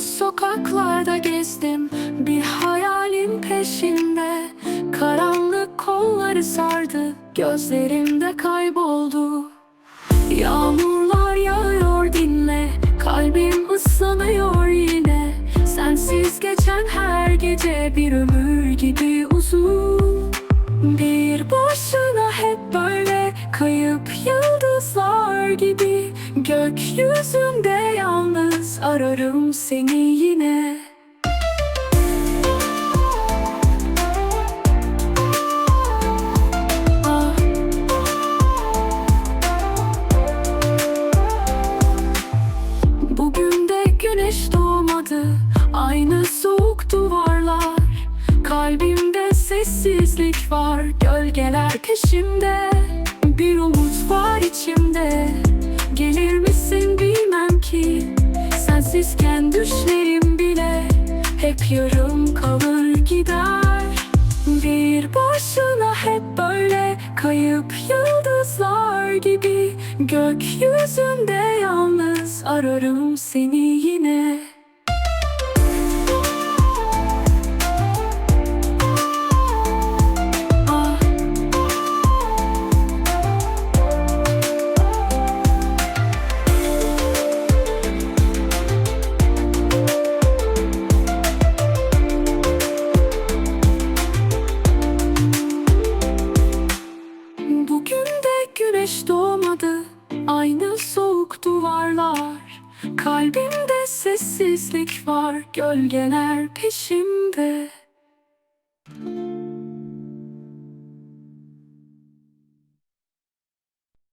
Sokaklarda gezdim. Bir hayalin peşinde. Karanlık kolları sardı. Gözlerimde kayboldu. Yağmurlar yağıyor dinle. Kalbim ıslanıyor yine. Sensiz geçen her gece Bir ömür gibi uzun. Bir boşuna hep böyle Kayıp yıldızlar gibi. Gökyüzünde yalnız ararım seni yine. Ah. Bugün de güneş doğmadı Aynı soğuk duvarlar. Kalbimde sessizlik var Gölgeler peşimde. Bir umut var içimde Sensizken düşlerim bile Hep yarım kalır gider. Bir başına hep böyle Kayıp yıldızlar gibi Gökyüzünde yalnız ararım seni yine Kalbimde sessizlik var Gölgeler peşimde